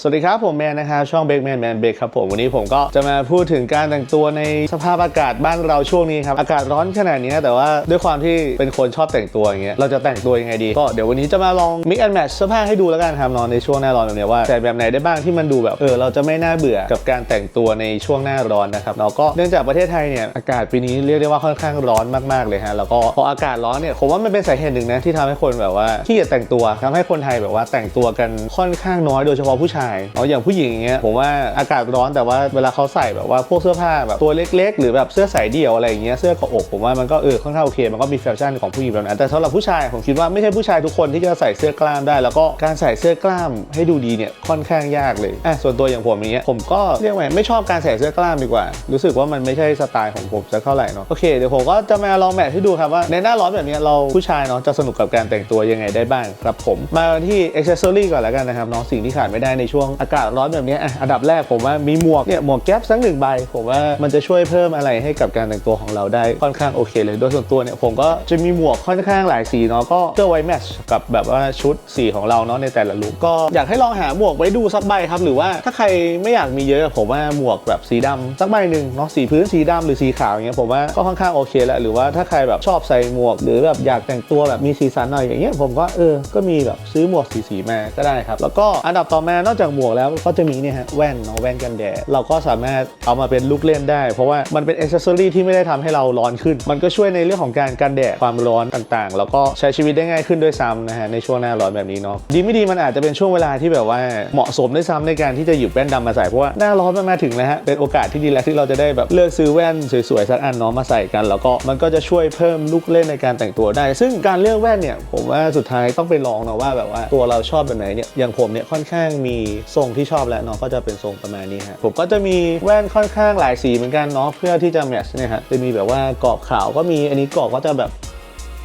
สวัสดีครับ ผมแมนนะครับช่องเบ k แมนแมนเบ k ครับผมวันนี้ผมก็จะมาพูดถึงการแต่งตัวในสภาพอากาศบ้านเราช่วงนี้ครับอากาศร้อนขนาดนี้แต่ว่าด้วยความที่เป็นคนชอบแต่งตัวอย่างเงี้ยเราจะแต่งตัวยังไงดีก็เดี๋ยววันนี้จะมาลอง mix and match เสื้อผ้าให้ดูแล้วกันครับนอนในช่วงหน้าร้อนแบบนี้ว่าใส่แบบไหนได้บ้างที่มันดูแบบเออเราจะไม่น่าเบื่อกับการแต่งตัวในช่วงหน้าร้อนนะครับเราก็เนื่องจากประเทศไทยเนี่ยอากาศปีนี้เรียกได้ว่าค่อนข้างร้อนมากๆเลยฮะแล้วก็พออากาศร้อนเนี่ยผมว่ามันเป็นสาเหตุหนึ่งนะที่ทำให้คนแบบว่าขี้เกียจแต่งตัวทำให้คนไทยแบบว่าแต่งตัวกันค่อนข้างน้อยโดยเฉพาะผู้ชายเนาะอย่างผู้หญิงอย่างเงี้ยผมว่าอากาศร้อนแต่ว่าเวลาเขาใส่แบบว่าพวกเสื้อผ้าแบบตัวเล็ก ๆ หรือแบบเสื้อสายเดี่ยวอะไรอย่างเงี้ยเสื้อกาะอกผมว่ามันก็เออค่อนข้างโอเคมันก็มีแฟชั่นของผู้หญิงแบบนั้นแต่สำหรับผู้ชายผมคิดว่าไม่ใช่ผู้ชายทุกคนที่จะใส่เสื้อกล้ามได้ แล้วก็การใส่เสื้อกล้ามให้ดูดีเนี่ยค่อนข้างยากเลยอะส่วนตัวอย่างผมอย่างเงี้ยผมก็เรียกว่าไม่ชอบการใส่เสื้อกล้ามดีกว่า รู้สึกว่ามันไม่ใช่สไตล์ของผมสักเท่าไหร่เนาะโอเคเดี๋ยวผมก็จะมาลองแมทให้ดูครับว่าในหน้าร้อนแบบนี้เราผู้ชายเนาะจะสนุกกับการแต่งตัวยังไงได้บ้างครับผม มาที่อ c เซ s ซอรี่ก่อนแล้วกันนะครับเนาะสิ่งที่ขาดไม่ได้ในชวงอากาศร้อนแบบนี้อะอันดับแรกผมว่ามีหมวกเนี่ยหมวกแก๊ปสักหนึ่งใบ ผมว่ามันจะช่วยเพิ่มอะไรให้กับการแต่งตัวของเราได้ค่อนข้างโอเคเลยโดยส่วนตัวเนี่ยผมก็จะมีหมวกค่อนข้างหลายสีเนาะก็เพื่อไว้แมทช์กับแบบว่าชุดสีของเราเนาะในแต่ละลุคก็อยากให้ลองหาหมวกไว้ดูสักใบครับ หรือว่าถ้าใครไม่อยากมีเยอะผมว่าหมวกแบบสีดำสักใบหนึ่งเนาะสีพื้นสีดำหรือสีขาวอย่างเงี้ยผมว่าก็ค่อนข้างโอเคแล้วหรือว่าถ้าใครแบบชอบใส่หมวก หรือแบบอยากแต่งตัวแบบมีสีสันหน่อยอย่างเงี้ยผมก็เออก็มีแบบซื้อหมวกสีสีๆมาก็ได้ครับแล้วก็อันดับต่อมานอกจากหมวกแล้วก็จะมีเนี่ยฮะแว่นเนาะแว่นกันแดดเราก็สามารถเอามาเป็นลูกเล่นได้ เพราะว่ามันเป็นอ c เซอรี่ที่ไม่ได้ทำให้เราร้อนขึ้น มันก็ช่วยในเรื่องของการกันแดดความร้อนต่างๆ แล้วก็ใช้ชีวิตได้ง่ายขึ้นด้วยซ้ำนะฮะในช่วงหน้าร้อนแบบนี้เนาะดีไม่ดีมันอาจจะเป็นช่วงเวลาที่แบบว่าเหมาะสมด้วยซ้ำในการที่จะหยิบแว่นดำมาใส่เพราะว่าหน้าร้อนมันมาถึงแล้วฮะเป็นโอกาสที่ดีแล้วที่เราจะได้แบบเลือกซื้อแว่นสวยๆสักอันเนาะมาใส่กัน แล้วก็มันก็จะช่วยเพิ่มลูกเล่นในการแต่งตัวได้ ซึ่งการเลือกแว่นเนี่ยผมว่าสุดท้ายต้องไปลองเนาะว่าแบบว่าตัวเราชอบแบบไหนเนี่ยอย่างผมเนี่ยค่อนข้างมีทรงที่ชอบแล้วเนาะก็จะเป็นทรงประมาณนี้ฮะผมก็จะมีแว่นค่อนข้างหลายสีเหมือนกันเนาะเพื่อที่จะแมทช์เนี่ยฮะจะมีแบบว่ากรอบขาวก็มีอันนี้กรอบก็จะแบบ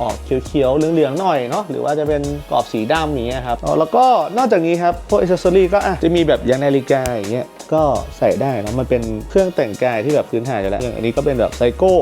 ออกเขียวๆเหลืองๆหน่อยเนาะหรือว่าจะเป็นกรอบสีดำอย่างเงี้ยครับแล้วก็นอกจากนี้ครับพวกอิสซอรี่ก็จะมีแบบยางนาฬิกาอย่างเงี้ยก็ใส่ได้เนะมันเป็นเครื่องแต่งกายที่แบบพื้นฐานอยู่แล้วอย่างอันนี้ก็เป็นแบบไซโก้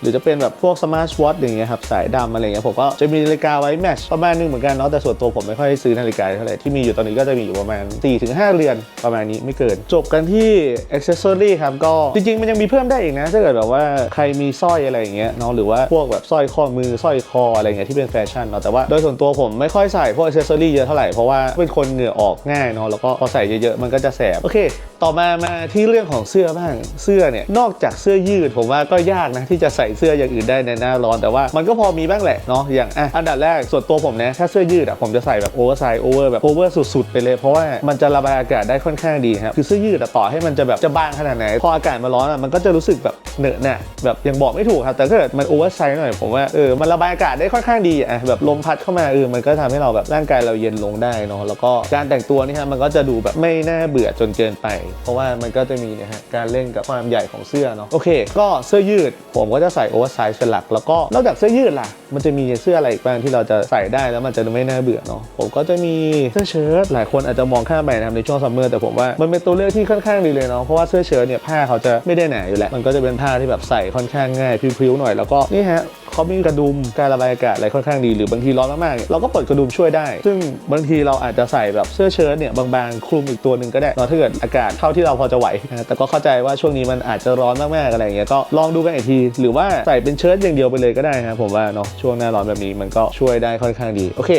หรือจะเป็นแบบพวกสมาร์ทวอทอย่างเงี้ยครับสายดำอะไรเงี้ยผมก็จะมีนาฬิกาไว้แมทช์ประมาณนึงเหมือนกันเนาะแต่ส่วนตัวผมไม่ค่อยซื้อนาฬิกาเท่าไหร่ที่มีอยู่ตอนนี้ก็จะมีอยู่ประมาณ 4-5 เรือนประมาณนี้ไม่เกิน จบกันที่อ c เซ s ซอรี่ครับก็จริงๆ มันยังมีเพิ่มได้อีกนะถ้าเกิดแบบว่าใครมีสร้อยอะไรอย่างเงี้ยเนาะหรือว่าพวกแบบสร้อยข้อมือสร้อยคออะไรเงี้ยที่เป็นแฟชั่นเนาะแต่ว่าโดยส่วนตัวผมไม่ค่อยใส่พวกอ c เซ s ซอรี่เยอะเท่าไหร่เพราะว่าเป็นคนเหงื่อออกง่ายเนาะแล้วก็พอใส่เยอะๆมันก็จะแสบโอเคต่อมามาที่เรื่องของเสื้อบ้างเสื้อเนี่ยนอกจากเสื้อยืดผมว่าก็ยากนะที่จะใส่เสื้ออย่างอื่นได้ในหน้าร้อนแต่ว่ามันก็พอมีบ้างแหละเนาะอย่างอะอันดับแรกส่วนตัวผมนะถ้าเสื้อยืดอะผมจะใส่แบบโอเวอร์ไซส์โอเวอร์แบบโอเวอร์สุดๆไปเลยเพราะว่ามันจะระบายอากาศได้ค่อนข้างดีครับคือเสื้อยืดอะต่อให้มันจะแบบจะบางขนาดไหนพออากาศมันร้อนอะมันก็จะรู้สึกแบบเหนอะหนะแบบยังบอกไม่ถูกครับแต่ถ้าเกิดมันโอเวอร์ไซส์หน่อยผมว่าเออมันระบายอากาศได้ค่อนข้างดีอะแบบลมพัดเข้ามาเออมันก็ทำให้เราแบบร่างกายเราเย็นลงได้เนาะแล้วก็การแต่งตัวนี่ฮะมันก็จะดูแบบไม่น่าเบื่อจนเกินไป เพราะว่ามันก็จะมีนะฮะการเล่นกับความใหญ่ของเสื้อเนาะโอเค ก็เสื้อยืดผมก็จะใส่โอเวอร์ไซส์เป็นหลัก แล้วก็นอกจากเสื้อยืดล่ะ มันจะมีเสื้ออะไรอีกบ้างที่เราจะใส่ได้แล้วมันจะไม่น่าเบื่อเนาะผมก็จะมีเสื้อเชิ้ตหลายคนอาจจะมองข้ามไปนะครับในช่วงซัมเมอร์แต่ผมว่ามันเป็นตัวเลือกที่ค่อนข้างดีเลยเนาะเพราะว่าเสื้อเชิ้ตเนี่ยผ้าเขาจะไม่ได้หนาอยู่แล้วมันก็จะเป็นผ้าที่แบบใส่ค่อนข้างง่ายพริ้วๆหน่อยแล้วก็นี่ฮะ เขามีกระดุมการระบายอากาศอะไรค่อนข้างดีหรือบางทีร้อนมากๆเราก็เปิดกระดุมช่วยได้ ซึ่งบางทีเราอาจจะใส่แบบเสื้อเชิ้ตเนี่ยบางๆคลุมอีกตัวหนึ่งก็ได้เนาะถ้าเกิดอากาศเท่าที่เราพอจะไหวนะแต่ก็เข้าใจว่าช่วงนี้มันอาจจะร้อนมากๆอะไรอย่างเงี้ยก็ลองดูกันอีกที หรือว่าใส่เป็นเชิ้ตอย่างเดียวไปเลยก็ได้ครับผมว่าเนาะช่วงหน้าร้อนแบบนี้มันก็ช่วยได้ค่อนข้างดีโอเค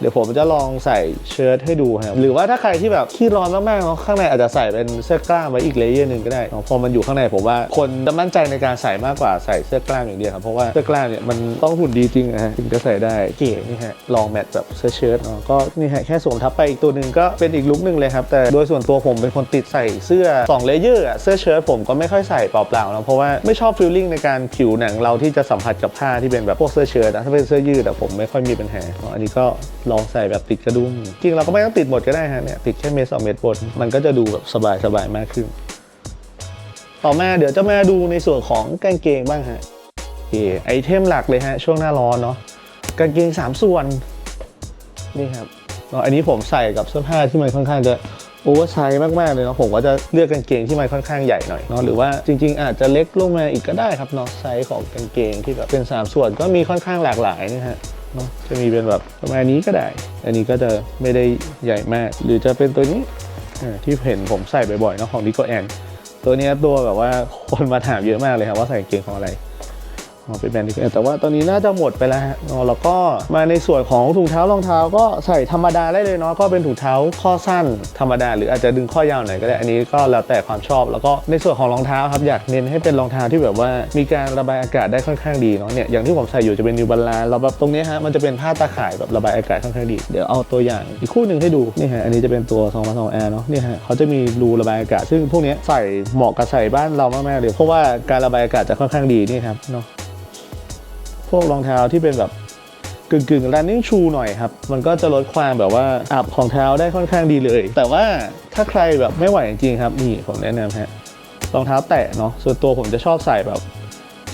เดี๋ยวผมจะลองใส่เชิ้ตให้ดูครับหรือว่าถ้าใครที่แบบขี้ร้อนมากๆเนาะข้างในอาจจะใส่เป็นเสื้อกล้ามไว้อีกเลเยอร์หนึ่งก็ได้เนาะพอมันอยู่ข้างในผมว่าคนจะมั่นใจในการใส่มากกว่าใส่เสื้อกล้ามอย่างเดียวครับเพราะว่าเสื้อกล้ามเนี่ยมันต้องหุ่นดีจริงนะฮะถึงจะใส่ได้เก๋นี่ฮะลองแมทแบบเสื้อเชิ้ตเนาะก็นี่ฮะแค่สวมทับไปอีกตัวหนึ่งก็เป็นอีกลุคหนึ่งเลยครับ แต่โดยส่วนตัวผมเป็นคนติดใส่เสื้อ2เลเยอร์อะเสื้อเชิ้ตผมก็ไม่ค่อยใส่เปล่าๆเนาะเพราะว่าไม่ชอบฟีลลิ่งในการผิวหนังเราที่จะสัมผัสกับผ้าที่เป็นแบบพวกเสื้อเชิ้ตนะถ้าเป็นเสื้อยืดอะผมไม่ค่อยมีปัญหาเนาะอันนี้ก็ลองใส่แบบติดกระดุมจริงเราก็ไม่ต้องติดหมดก็ได้ฮะเนี่ยติดแค่เมตรสองเมตรบนมันก็จะดูแบบสบายๆมากขึ้น ต่อมาเดี๋ยวจะมาดูในส่วนของกางเกงบ้างฮะโอ เคไอเทมหลักเลยฮะช่วงหน้าร้อนเนาะกางเกง3 ส่วน นี่ครับเนาะอันนี้ผมใส่กับเสื้อผ้าที่มันค่อนข้างจะโอเวอร์ไซส์มาก ๆ เลยเนาะผมก็จะเลือกกางเกงที่มันค่อนข้างใหญ่หน่อยเนาะหรือว่าจริง ๆ อาจจะเล็กลงมาอีกก็ได้ครับเนาะไซส์ของกางเกงที่แบบเป็น 3 ส่วนก็มีค่อนข้างหลากหลายนะฮะเนาะจะมีเป็นแบบประมาณนี้ก็ได้ อันนี้ก็จะไม่ได้ใหญ่มาก หรือจะเป็นตัวนี้ที่เห็นผมใส่บ่อยๆเนอะของดิโกแอนตัวเนี้ยตัวแบบว่าคนมาถามเยอะมากเลยครับว่าใส่กางเกงของอะไร เป็นแบรนด์แต่ว่าตอนนี้น่าจะหมดไปแล้วฮะแล้วก็มาในส่วนของถุงเท้ารองเท้าก็ใส่ธรรมดาได้เลยเนาะก็เป็นถุงเท้าข้อสั้นธรรมดา หรืออาจจะดึงข้อยาวหน่อยก็ได้อันนี้ก็แล้วแต่ความชอบ แล้วก็ในส่วนของรองเท้าครับอยากเน้นให้เป็นรองเท้าที่แบบว่ามีการระบายอากาศได้ค่อนข้างดีเนาะเนี่ยอย่างที่ผมใส่อยู่จะเป็นนิวบาลานแล้วแบบตรงนี้ฮะมันจะเป็นผ้าตาข่ายแบบระบายอากาศค่อนข้างดีเดี๋ยวเอาตัวอย่างอีกคู่หนึ่งให้ดูนี่ฮะอันนี้จะเป็นตัว2 2 Air เนาะนี่ฮะเขาจะมีรูระบายอากาศ ซึ่งพวกนี้ใส่เหมาะกับใส่บ้านเรามากๆเลยเพราะว่าการระบายอากาศจะค่อนข้างดีนี่ครับเนาะ พวกรองเท้าที่เป็นแบบกึ่งกึ่ง running shoe หน่อยครับ มันก็จะลดความแบบว่าอับของเท้าได้ค่อนข้างดีเลย แต่ว่าถ้าใครแบบไม่ไหวจริงๆครับ นี่ผมแนะนำฮะรองเท้าแตะเนาะส่วนตัวผมจะชอบใส่แบบ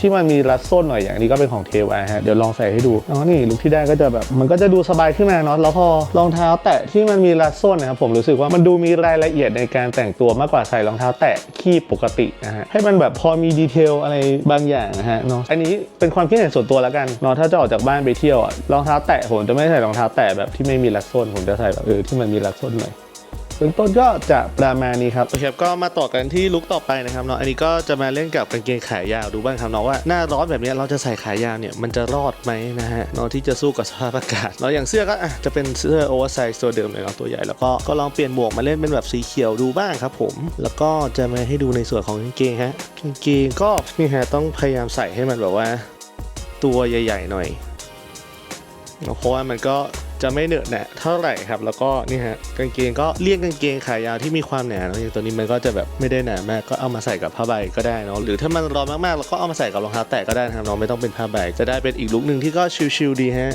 ที่มันมีรัดส้นหน่อยอย่างนี้ก็เป็นของเทวาฮะเดี๋ยวลองใส่ให้ดูอ๋อนี่ลุคที่ได้ก็จะแบบมันก็จะดูสบายขึ้นมาเนาะแล้วพอรองเท้าแตะที่มันมีรัดส้นนะครับผมรู้สึกว่ามันดูมีรายละเอียดในการแต่งตัวมากกว่าใส่รองเท้าแตะขี้ปกตินะฮะให้มันแบบพอมีดีเทลอะไรบางอย่างนะฮะเนาะอันนี้เป็นความคิดเห็นส่วนตัวแล้วกันเนาะถ้าจะออกจากบ้านไปเที่ยวอะรองเท้าแตะผมจะไม่ใส่รองเท้าแตะแบบที่ไม่มีรัดส้นผมจะใส่แบบเออที่มันมีรัดส้นหน่อย เบื้องต้นก็จะประมาณนี้ครับโอเคครับก็มาต่อกันที่ลุคต่อไปนะครับเนาะอันนี้ก็จะมาเล่นกับกางเกงขายาวดูบ้างครับเนาะว่าหน้าร้อนแบบนี้เราจะใส่ขายาวเนี่ยมันจะรอดไหมนะฮะเนาะที่จะสู้กับสภาพอากาศเนาะอย่างเสื้อก็อะจะเป็นเสื้อโอเวอร์ไซส์ตัวเดิมเลยเนาะตัวใหญ่แล้วก็ก็ลองเปลี่ยนหมวกมาเล่นเป็นแบบสีเขียวดูบ้างครับผม แล้วก็จะมาให้ดูในส่วนของกางเกงฮะกางเกงก็นี่ฮะต้องพยายามใส่ให้มันแบบว่า ตัวใหญ่ ๆ หน่อยเพราะว่ามันก็ จะไม่เหนอะหนะเท่าไหร่ครับ แล้วก็นี่ฮะกางเกงก็เลี่ยงกางเกงขายาวที่มีความหนาเนาะอย่างตัวนี้มันก็จะแบบไม่ได้หนามากก็เอามาใส่กับผ้าใบก็ได้เนาะหรือถ้ามันร้อนมากๆเราก็เอามาใส่กับรองเท้าแตะก็ได้นะครับน้องไม่ต้องเป็นผ้าใบจะได้เป็นอีกลุคหนึ่งที่ก็ชิลๆดีฮะ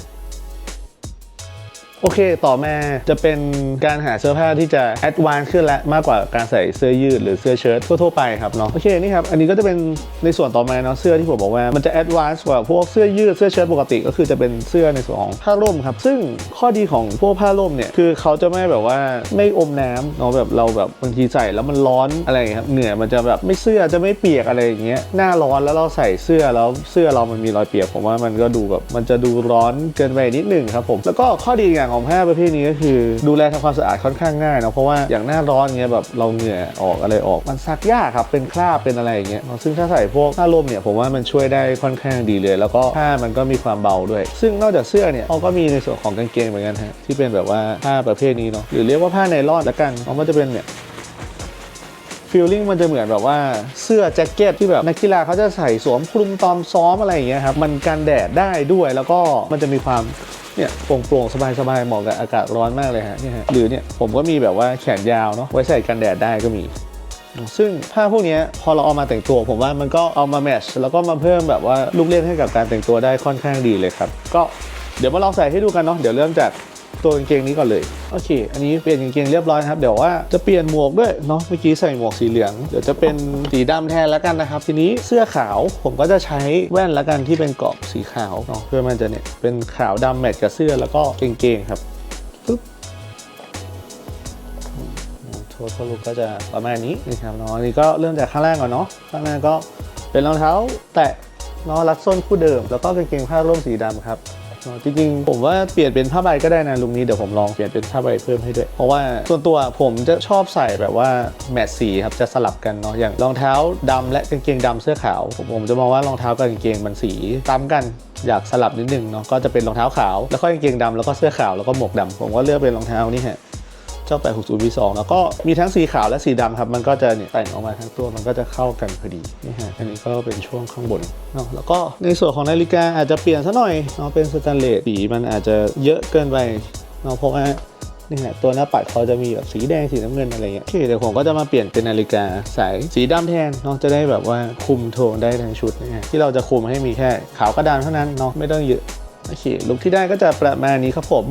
โอเค ต่อมาจะเป็นการหาเสื้อผ้าที่จะแอดวานซ์ขึ้นและมากกว่าการใส่เสื้อยืดหรือเสื้อเชิ้ตทั่วๆไปครับเนาะโอเคนี่ครับอันนี้ก็จะเป็นในส่วนต่อมาเนาะเสื้อที่ผมบอกว่ามันจะแอดวานซ์กว่าพวกเสื้อยืดเสื้อเชิ้ตปกติก็คือจะเป็นเสื้อในส่วนของผ้าร่มครับซึ่งข้อดีของพวกผ้าร่มเนี่ยคือเขาจะไม่แบบว่าไม่อมน้ำเนาะแบบเราแบบบางทีใส่แล้วมันร้อนอะไรอย่างเงี้ยครับเหงื่อยมันจะแบบไม่เสื้อจะไม่เปียกอะไรอย่างเงี้ยหน้าร้อนแล้วเราใส่เสื้อแล้วเสื้อเรามันมีรอยเปียกผมว่ามันก็ดูแบบมันจะดูร้อนเกินไปนิดหนึ่งครับผมแล้วก็ข้อดีอย่างของผ้าประเภทนี้ก็คือ ดูแลทำความสะอาดค่อนข้างง่ายเนาะเพราะว่าอย่างหน้าร้อนเงี้ยแบบเราเหงื่อออกอะไรออกมันซักยากครับเป็นคราบเป็นอะไรอย่างเงี้ยซึ่งถ้าใส่พวกผ้าร่มเนี่ยผมว่ามันช่วยได้ค่อนข้างดีเลย แล้วก็ผ้ามันก็มีความเบาด้วย ซึ่งนอกจากเสื้อเนี่ยเขาก็มีในส่วนของกางเกงเหมือนกันฮะที่เป็นแบบว่าผ้าประเภทนี้เนาะหรือเรียกว่าผ้าไนล่อนละกันเพราะมันจะเป็นเนี่ยฟีลลิ่งมันจะเหมือนแบบว่าเสื้อแจ็คเก็ตที่แบบนักกีฬาเขาจะใส่สวมคลุมตอมซ้อมอะไรอย่างเงี้ยครับมันกันแดดได้ด้วยแล้วก็มันจะมีความ เนี่ยโปร่งๆสบายๆเหมาะกับอากาศร้อนมากเลยฮะเนี่ยฮะหรือเนี่ยผมก็มีแบบว่าแขนยาวเนาะไว้ใส่กันแดดได้ก็มี ซึ่งผ้าพวกนี้พอเราเอามาแต่งตัว ผมว่ามันก็เอามาแมชแล้วก็มาเพิ่มแบบว่าลูกเล่นให้กับการแต่งตัวได้ค่อนข้างดีเลยครับ ก็เดี๋ยวมาลองใส่ให้ดูกันเนาะเดี๋ยวเริ่มจาก ตัวกางเกงนี้ก่อนเลย โอเค อันนี้เปลี่ยนกางเกงเรียบร้อยครับ เดี๋ยวว่าจะเปลี่ยนหมวกด้วยเนาะ เมื่อกี้ใส่หมวกสีเหลือง เดี๋ยวจะเป็นสีดำแทนแล้วกันนะครับ ทีนี้เสื้อขาวผมก็จะใช้แว่นแล้วกันที่เป็นกรอบสีขาวเนาะ เพื่อมันจะเนี่ยเป็นขาวดำแมทกับเสื้อแล้วก็กางเกงครับปึ๊บโททลุกก็จะประมาณนี้นะครับเนาะอันนี่ก็เริ่มจากข้างล่างก่อนเนาะ ข้างล่างก็เป็นรองเท้า แตะเนาะรัดส้นคู่เดิม แล้วก็กางเกงผ้าร่มสีดำครับ จริงๆ ผมว่าเปลี่ยนเป็นผ้าใบก็ได้นะลุงนี้เดี๋ยวผมลองเปลี่ยนเป็นผ้าใบเพิ่มให้ด้วย เพราะว่าส่วนตัวผมจะชอบใส่แบบว่าแมทสีครับจะสลับกันเนาะอย่างรองเท้าดำและกางเกงดำเสื้อขาว ผมผมจะมองว่ารองเท้ากับกางเกงมันสีซ้ำกันอยากสลับนิดนึงเนาะก็จะเป็นรองเท้าขาว แล้วก็กางเกงดำแล้วก็เสื้อขาวแล้วก็หมวกดำผมก็เลือกเป็นรองเท้านี่ฮะ เจ้า 860 V2 แล้วก็มีทั้งสีขาวและสีดำครับ มันก็จะเนี่ยแต่งออกมาทั้งตัวมันก็จะเข้ากันพอดีนี่ฮะอันนี้ก็เป็นช่วงข้างบนเนาะแล้วก็ในส่วนของนาฬิกาอาจจะเปลี่ยนซะหน่อยเนาะเป็นสแตนเลสสีมันอาจจะเยอะเกินไปเนาะเพราะว่านี่ฮะตัวหน้าปัดเขาจะมีแบบสีแดงสีน้ำเงินอะไรเงี้ยโอเคเดี๋ยวผมก็จะมาเปลี่ยนเป็นนาฬิกาสายสีดำแทนเนาะจะได้แบบว่าคุมโทนได้ทั้งชุดนะฮะที่เราจะคุมให้มีแค่ขาวกระดานเท่านั้นเนาะไม่ต้องเยอะโอเคลุคที่ได้ก็จะประมาณนี้ครับผม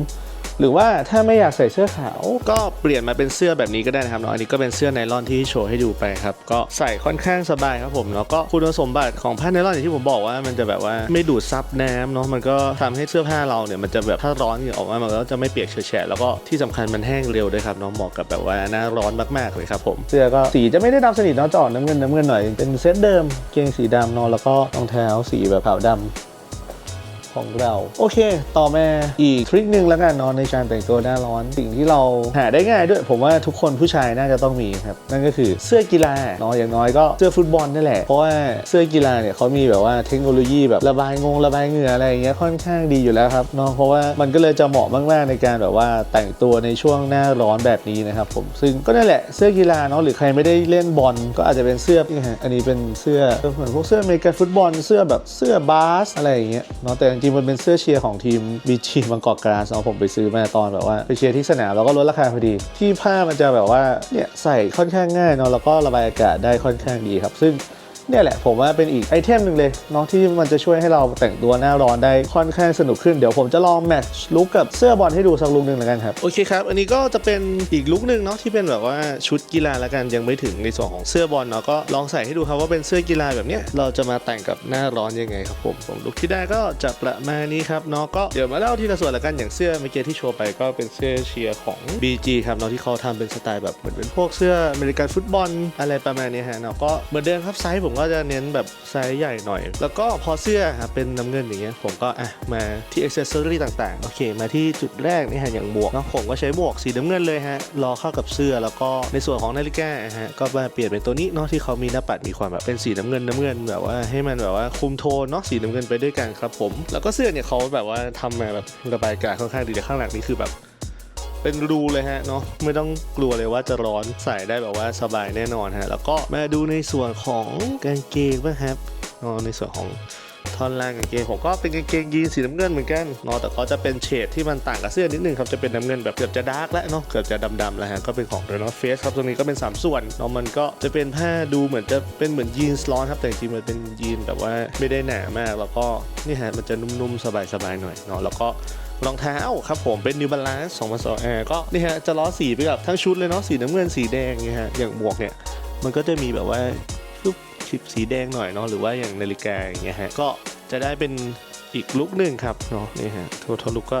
หรือว่าถ้าไม่อยากใส่เสื้อขาว ก็เปลี่ยนมาเป็นเสื้อแบบนี้ก็ได้นะครับเนาะอันนี้ก็เป็นเสื้อไนลอนที่โชว์ให้ดูไปครับก็ใส่ค่อนข้างสบายครับผมแล้วก็คุณสมบัติของผ้าไนลอนอย่างที่ผมบอกว่ามันจะแบบว่าไม่ดูดซับน้ำเนาะมันก็ทำให้เสื้อผ้าเราเนี่ยมันจะแบบถ้าร้อนเนี่ยออกมามันก็จะไม่เปียกเฉอะๆแล้วก็ที่สำคัญมันแห้งเร็วด้วยครับเนาะเหมาะกับแบบว่าหน้าร้อนมากๆเลยครับผมเสื้อก็สีจะไม่ได้ดำสนิทเนาะจะออกน้ำเงินน้ำเงินหน่อยเป็นเซตเดิมเกงสีดำเนาะแล้วก็รองเท้าสีแบบขาวดำ ของเรา โอเค ต่อมาอีกทริคหนึ่งแล้วกันนอนในการแต่งตัวหน้าร้อน สิ่งที่เราหาได้ง่ายด้วย ผมว่าทุกคนผู้ชายน่าจะต้องมีครับ นั่นก็คือเสื้อกีฬาเนาะอย่างน้อยก็เสื้อฟุตบอลนี่นแหละ เพราะว่าเสื้อกีฬาเนี่ยเขามีแบบว่าเทคโนโลยีแบบระบายงงระบายเหงื่ออะไรอย่างเงี้ยค่อนข้างดีอยู่แล้วครับเนาะเพราะว่ามันก็เลยจะเหมาะมากๆในการแบบว่าแต่งตัวในช่วงหน้าร้อนแบบนี้นะครับผมซึ่งก็นั่นแหละเสื้อกีฬาเนาะหรือใครไม่ได้เล่นบอลก็อาจจะเป็นเสื้ออันนี้เป็นเสื้อเหมือนพวกเสื้อเมกันฟุตบอลเสื้อแบบเสื้อบาสอะไรอย่างเงี้ยเนาะแต่จริงๆมันเป็นเสื้อเชียร์ของทีมบีจีบางกอกกราสเนาะผมไปซื้อมาตอนแบบว่าไปเชียร์ที่สนามแล้วก็ลดราคาพอดี ที่ผ้ามันจะแบบว่าเนี่ยใส่ค่อนข้างง่ายเนาะแล้วก็ระบายอากาศได้ค่อนข้างดีครับ ซึ่ง เนี่ยแหละผมว่าเป็นอีกไอเทมหนึ่งเลยเนาะที่มันจะช่วยให้เราแต่งตัวหน้าร้อนได้ค่อนข้างสนุกขึ้นเดี๋ยวผมจะลองแมทช์ลุคกับเสื้อบอลให้ดูสักลุคหนึ่งแล้วกันครับโอเคครับ อันนี้ก็จะเป็นอีกลุคหนึ่งเนาะที่เป็นแบบว่าชุดกีฬาแล้วกันยังไม่ถึงในส่วนของเสื้อบอลเนาะก็ลองใส่ให้ดูครับว่าเป็นเสื้อกีฬาแบบเนี้ยเราจะมาแต่งกับหน้าร้อนยังไงครับผมผมลุคที่ได้ก็จะประมาณนี้ครับเนาะก็เดี๋ยวมาเล่าทีละส่วนล้วกันอย่างเสื้อเมื่อกี้ที่โชว์ไปก็เป็นเสื้อเชียร์ของ BG ครับเนาะที่เขาทำเป็นสไตล์แบบเหมือนเป็นพวกเสื้ออเมริกันฟุตบอลอะไรประมาณนี้ฮะเนาะก็เหมือนเดิมครับไซส์ผมก็จะเน้นแบบไซส์ใหญ่หน่อย แล้วก็พอเสื้อเป็นน้ำเงินอย่างเงี้ยผมก็อะมาที่อ c เซสซอรี่ต่างๆ โอเค มาที่จุดแรกนี่ฮะอย่างหมวกเนาะผมก็ใช้หมวกสีน้ำเงินเลยฮะรอเข้ากับเสื้อแล้วก็ในส่วนของนาฬิกาฮะก็มาเปลี่ยนเป็นตัวนี้เนาะที่เขามีหน้าปัดมีความแบบเป็นสีน้ำเงินน้ำเงินแบบว่าให้มันแบบว่าคุมโทนเนาะสีน้ำเงินไปด้วยกันครับผม แล้วก็เสื้อเนี่ยเขาแบบว่าทำมาแบบระบายอากาศค่อนข้างดีแต่ข้างหลังนี่คือแบบ เป็นรูเลยฮะเนาะไม่ต้องกลัวเลยว่าจะร้อนใส่ได้แบบว่าสบายแน่นอนฮะแล้วก็มาดูในส่วนของกางเกงบ้างครับเนาะในส่วนของท่อนล่างกางเกงผมก็เป็นกางเกงยีนสีน้ำเงินเหมือนกันเนาะแต่ก็จะเป็นเฉดที่มันต่างกับเสื้อนิดนึงครับจะเป็นน้ำเงินแบบเกือบจะดาร์กแล้วเนาะเกือบจะดำๆแล้วฮะก็เป็นของ The North Face ครับตรงนี้ก็เป็น 3 ส่วนเนาะมันก็จะเป็นผ้าดูเหมือนจะเป็นเหมือนยีนส์ร้อนครับแต่จริงๆมันเป็นยีนแบบว่าไม่ได้หนามาก แล้วก็นี่ฮะมันจะนุ่มๆสบายๆหน่อยเนาะแล้วก็ รองเท้าครับผมเป็น New Balance 2 2 R ก็นี่ฮะจะล้อสีไปกับทั้งชุดเลยเนาะสีน้ำเงินสีแดงเนี่ยฮะอย่างหมวกเนี่ยมันก็จะมีแบบว่าชุบชิปสีแดงหน่อยเนาะหรือว่าอย่างนาฬิกาอย่างเงี้ยฮะก็จะได้เป็นอีกลุกหนึ่งครับเนาะนี่ฮะทัวทลุกก็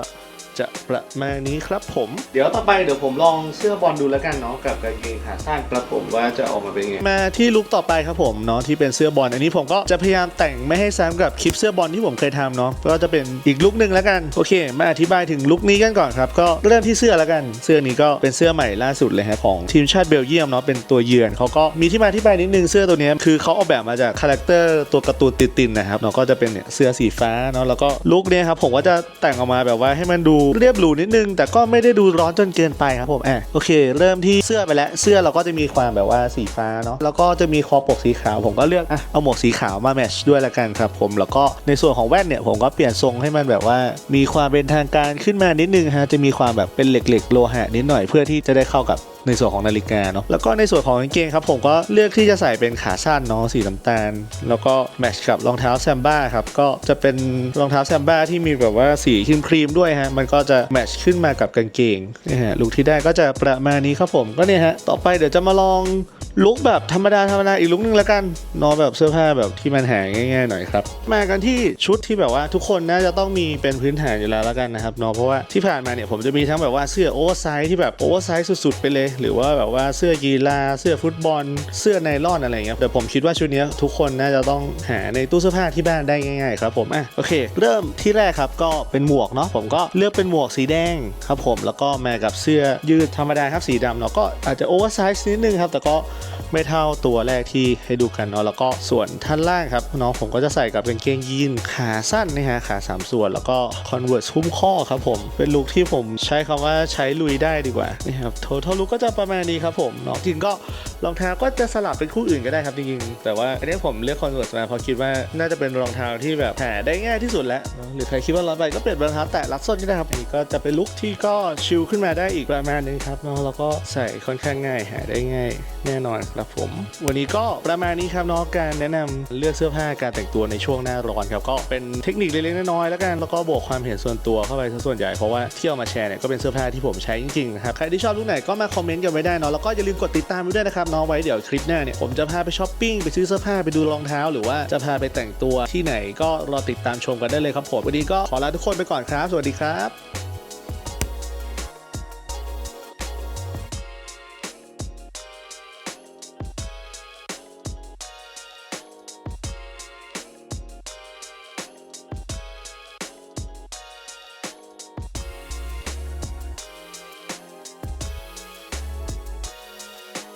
จะประมาณนี้ครับผม เดี๋ยวต่อไปเดี๋ยวผมลองเสื้อบอลดูแล้วกันเนาะกับกางเกงขาสั้นครับผมว่าจะออกมาเป็นไงมาที่ลุกต่อไปครับผมเนาะที่เป็นเสื้อบอลอันนี้ผมก็จะพยายามแต่งไม่ให้ซ้ำกับคลิปเสื้อบอลที่ผมเคยทำเนาะก็จะเป็นอีกลุกหนึ่งแล้วกันโอเค มาอธิบายถึงลุกนี้กันก่อนครับก็เริ่มที่เสื้อแล้วกัน เสื้อนี้ก็เป็นเสื้อใหม่ล่าสุดเลยฮะของทีมชาติเบลเยียมเนาะเป็นตัวเยือนเขาก็มีที่มาที่ไปนิดนึงเสื้อตัวเนี้ยคือเขาออกแบบมาจากคาแรคเตอร์ตัวการ์ตูนตินๆนะครับเนาะก็จะเป็นเนี่ยเสื้อสีฟ้าเนาะแล้วก็ลุกเนี้ยครับผมก็จะแต่งออกมาแบบว่าให้มันดูเรียบหรูนิดนึง แต่ก็ไม่ได้ดูร้อนจนเกินไปครับผมอะโอเค เริ่มที่เสื้อไปแล้ว เสื้อเราก็จะมีความแบบว่าสีฟ้าเนาะแล้วก็จะมีคอปกสีขาวผมก็เลือกอะเอาหมวกสีขาวมาแมชด้วยละกันครับผมแล้วก็ในส่วนของแว่นเนี่ยผมก็เปลี่ยนทรงให้มันแบบว่า มีความเป็นทางการขึ้นมานิดนึงฮะจะมีความแบบเป็นเหล็กๆโลหะนิดหน่อยเพื่อที่จะได้เข้ากับ ในส่วนของนาฬิกาเนาะแล้วก็ในส่วนของกางเกงครับผมก็เลือกที่จะใส่เป็นขาสั้นเนาะสีน้ำตาล แล้วก็แมทช์กับรองเท้าแซมบ้าครับก็จะเป็นรองเท้าแซมบ้าที่มีแบบว่าสีครีมครีมด้วยฮะมันก็จะแมทช์ขึ้นมากับกางเกงนี่ฮะลุคที่ได้ก็จะประมาณนี้ครับผมก็เนี่ยฮะต่อไปเดี๋ยวจะมาลอง ลุคแบบธรรมดาธรรมดาอีกลุคนึงแล้วกันนาะแบบเสื้อผ้าแบบที่มันหาง่ายๆหน่อยครับ มากันที่ชุดที่แบบว่าทุกคนน่าจะต้องมีเป็นพื้นฐานอยู่แล้วแล้วกันนะครับเนาะเพราะว่าที่ผ่านมาเนี่ยผมจะมีทั้งแบบว่าเสื้อโอเวอร์ไซส์ที่แบบโอเวอร์ไซส์สุดๆไปเลย หรือว่าแบบว่าเสื้อกีฬาเสื้อฟุตบอล เสื้อไนล่อนอะไรเงี้ยแต่ผมคิดว่าชุดนี้ทุกคนน่าจะต้องหาในตู้เสื้อผ้าที่บ้านได้ง่ายๆครับผมอะโอเค เริ่มที่แรกครับก็เป็นหมวกเนาะผมก็เลือกเป็นหมวกสีแดงครับผมแล้วก็มากับเสื้อยืดธรรมดาครับสีดำเนาะก็อาจจะโอเวอร์ไซส์นิดนึงครับแต่ก็ ไม่เท่าตัวแรกที่ให้ดูกันเนาะแล้วก็ส่วนท่านล่างครับเนาะผมก็จะใส่กับกางเกงยีนขาสั้นนะฮะขาสามส่วน แล้วก็คอนเวิร์สหุ้มข้อครับผม เป็นลุคที่ผมใช้คำว่าใช้ลุยได้ดีกว่านี่ครับโททอลุกก็จะประมาณนี้ครับผมเนาะจริงก็รองเท้าก็จะสลับเป็นคู่อื่นก็ได้ครับจริงๆแต่ว่าอันนี้ผมเลือกคอนเวิร์สมาเพราะคิดว่าน่าจะเป็นรองเท้าที่แบบหาได้ง่ายที่สุดแล้วหรือใครคิดว่าร้อนไปก็เปลี่ยนรองเท้าแตะรัดส้นก็ได้ครับอันนี้ก็จะเป็นลุคที่ก็ชิลขึ้นมาได้อีกประมาณนึงครับเนาะแล้วก็ใส่ค่อนข้างง่ายหาได้ง่ายแน่นอนครับผม วันนี้ก็ประมาณนี้ครับเนาะการแนะนำเลือกเสื้อผ้าการแต่งตัวในช่วงหน้าร้อนครับก็เป็นเทคนิคเล็กๆน้อยๆแล้วกันแล้วก็บวกความเห็นส่วนตัวเข้าไปซะส่วนใหญ่เพราะว่าที่เอามาแชร์เนี่ยก็เป็นเสื้อผ้าที่ผมใช้จริงๆนะครับใครที่ชอบลุคไหนก็มาคอมเมนต์กันไว้ได้เนาะแล้วก็อย่าลืมกดติดตามไว้ด้วยนะครับเนาะไว้เดี๋ยวคลิปหน้าเนี่ยผมจะพาไปช้อปปิ้งไปซื้อเสื้อผ้าไปดูรองเท้า หรือว่าจะพาไปแต่งตัวที่ไหนก็รอติดตามชมกันได้เลยครับผมวันนี้ก็ขอลาทุกคนไปก่อนครับ สวัสดีครับ